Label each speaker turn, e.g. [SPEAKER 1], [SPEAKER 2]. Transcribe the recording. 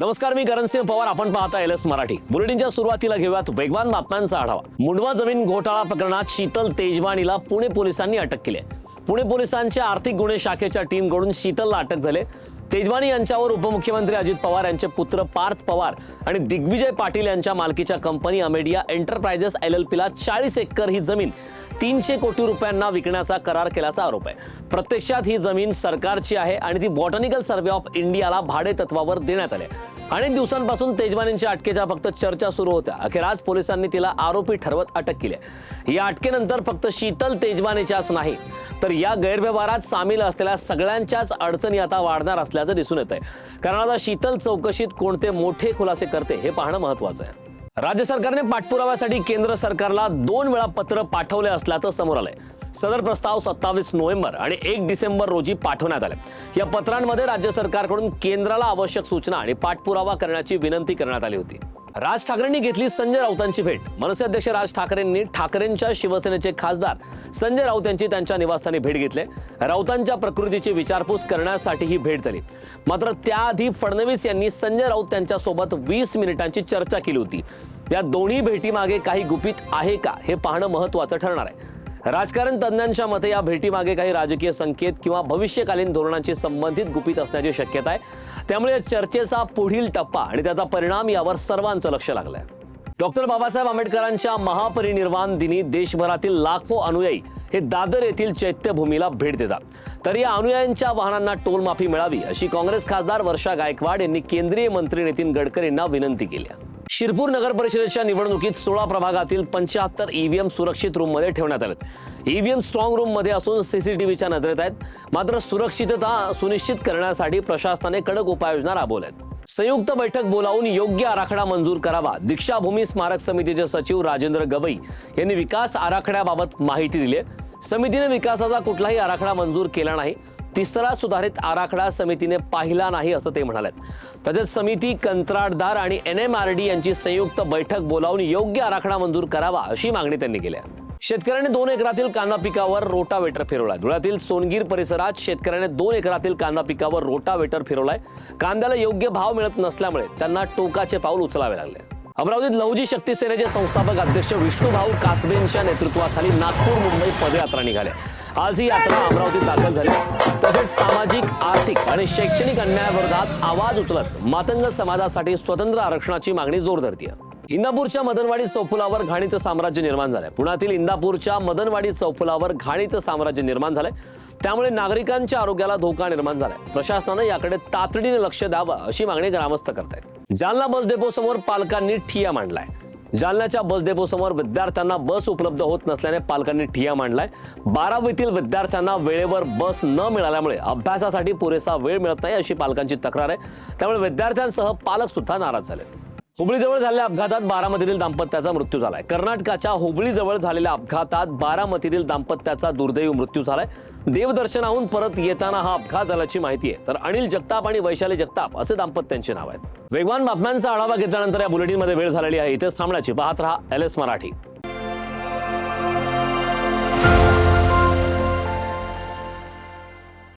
[SPEAKER 1] नमस्कार मी करणसिंह पवार. आपण पाहता एल एस मराठी. बुलेटिनच्या सुरुवातीला घेऊयात वेगवान बातम्यांचा आढावा. मुंडवा जमीन घोटाळा प्रकरणात शीतल तेजवानीला पुणे पोलिसांनी अटक केली पुणे पोलिसांच्या आर्थिक गुन्हे शाखेच्या टीमकडून शीतलला अटक झाले तेजवानी यांच्यावर उपमुख्यमंत्री अजित पवार यांचे पुत्र पार्थ पवार आणि दिग्विजय पाटील यांच्या मालकीच्या company Amadea enterprises L L पीला चाळीस एकर ही जमीन तीनशे कोटी रुपयांना विकण्याचा करार केल्याचा आरोप आहे. प्रत्यक्षात ही जमीन सरकारची आहे आणि ती बॉटनिकल सर्व्हे ऑफ इंडियाला भाडे तत्वावर देण्यात आले अनेक दिवसांपासून तेजवानींच्या अटकेच्या फक्त चर्चा सुरू होत्या. अखेर आज पोलिसांनी तिला आरोपी ठरवत अटक केली या अटकेनंतर फक्त शीतल तेजवानीच्याच नाही तर या गैरव्यवहारात सामील असलेल्या सगळ्यांच्याच अडचणी आता वाढणार असल्याचं दिसून येत आहे कारण आता शीतल चौकशीत कोणते मोठे खुलासे करते हे पाहणं महत्वाचं आहे. राज्य सरकारने पाठपुराव्यासाठी केंद्र सरकारला दोन वेळा पत्र पाठवले असल्याचं समोर आलंय. सदर प्रस्ताव सत्तावीस नोव्हेंबर आणि एक डिसेंबर रोजी पाठवण्यात आले या पत्रांमध्ये राज्य सरकारकडून केंद्राला आवश्यक सूचना आणि पाठपुरावा करण्याची विनंती करण्यात आली होती. राज ठाकरेंनी घेतली संजय राऊतांची भेट. मनसे अध्यक्ष राज ठाकरेंनी ठाकरेंच्या शिवसेनेचे खासदार संजय राऊत यांची त्यांच्या निवासस्थानी भेट घेतली. राऊतांच्या प्रकृतीची विचारपूस करण्यासाठी ही भेट झाली. मात्र त्याआधी फडणवीस यांनी संजय राऊत त्यांच्यासोबत वीस मिनिटांची चर्चा केली होती. या दोन्ही भेटीमागे काही गुपित आहे का हे पाहणं महत्वाचं ठरणार आहे. राजकारण तज्ज्ञांच्या मते या भेटीमागे काही राजकीय संकेत किंवा भविष्यकालीन धोरणांशी संबंधित गुपित असण्याची शक्यता आहे. त्यामुळे या चर्चेचा पुढील टप्पा आणि त्याचा परिणाम यावर सर्वांचं लक्ष लागलंय. डॉक्टर बाबासाहेब आंबेडकरांच्या महापरिनिर्वाण दिनी देशभरातील लाखो अनुयायी हे दादर येथील चैत्यभूमीला भेट देतात. तर या अनुयायांच्या वाहनांना टोल माफी मिळावी अशी काँग्रेस खासदार वर्षा गायकवाड यांनी केंद्रीय मंत्री नितीन गडकरींना विनंती केली आहे. शिरपूर नगर परिषदेच्या निवडणुकीत सोळा प्रभागातील पंच्याहत्तर ईव्हीएम सुरक्षित रूममध्ये ठेवण्यात आलेत. ईव्हीएम स्ट्रॉंग रूममध्ये असून सीसीटीव्हीच्या नजरेत आहेत. मात्र सुरक्षितता सुनिश्चित करण्यासाठी प्रशासनाने कडक उपाययोजना राबवल्या आहेत संयुक्त बैठक बोलावून योग्य आराखडा मंजूर करावा दीक्षाभूमी स्मारक समितीचे सचिव राजेंद्र गवई यांनी विकास आराखड्याबाबत माहिती दिली आहे. समितीने विकासाचा कुठलाही आराखडा मंजूर केला नाही. तिसरा सुधारित आराखडा समितीने पाहिला नाही असं ते म्हणाले तसेच समिती कंत्राटदार आणि एन एम आर डी यांची संयुक्त बैठक बोलावून योग्य आराखडा मंजूर करावा अशी मागणी त्यांनी केली आहे. शेतकऱ्याने दोन एकरातील कांदा पिकावर रोटावेटर फिरवलाय. धुळ्यातील सोनगीर परिसरात शेतकऱ्याने दोन एकरातील कांदा पिकावर रोटावेटर फिरवलाय. कांद्याला योग्य भाव मिळत नसल्यामुळे त्यांना टोकाचे पाऊल उचलावे लागले. अमरावतीत लहुजी शक्ती सेनेचे संस्थापक अध्यक्ष विष्णुभाऊ कासबेंच्या नेतृत्वाखाली नागपूर मुंबई पदयात्रा निघाल्या. आज ही यात्रा अमरावतीत दाखल झाली. तसेच सामाजिक आर्थिक आणि शैक्षणिक अन्यायाविरोधात आवाज उचलत मातंग समाजासाठी स्वतंत्र आरक्षणाची मागणी जोर धरतीय. इंदापूरच्या मदनवाडी चौफुलावर घाणीचं साम्राज्य निर्माण झालंय. पुण्यातील इंदापूरच्या मदनवाडी चौफुलावर घाणीचं साम्राज्य निर्माण झालंय. त्यामुळे नागरिकांच्या आरोग्याला धोका निर्माण झालाय. प्रशासनानं याकडे तातडीने लक्ष द्यावं अशी मागणी ग्रामस्थ करतायत. जालना बस डेपो समोर पालकांनी ठिया मांडलाय. जालन्याच्या बस डेपो समोर विद्यार्थ्यांना बस उपलब्ध होत नसल्याने पालकांनी ठिया मांडलाय. बारावीतील विद्यार्थ्यांना वेळेवर बस न मिळाल्यामुळे अभ्यासासाठी पुरेसा वेळ मिळत नाही अशी पालकांची तक्रार आहे. त्यामुळे विद्यार्थ्यांसह पालक सुद्धा नाराज झाले हुबळीजवळ झालेल्या अपघातात बारामतीतील दाम्पत्याचा मृत्यू झालाय. कर्नाटकाच्या हुबळीजवळ झालेल्या अपघातात बारामतीतील दाम्पत्याचा दुर्दैवी मृत्यू झालाय. देवदर्शनाहून परत येताना हा अपघात झाल्याची माहिती आहे. तर अनिल जगताप आणि वैशाली जगताप असे दाम्पत्यांचे नाव आहेत. वेगवान बातम्यांचा आढावा घेतल्यानंतर या बुलेटिनमध्ये वेळ झालेली आहे. इथेच थांबण्याची. पाहत राहा एल एस मराठी.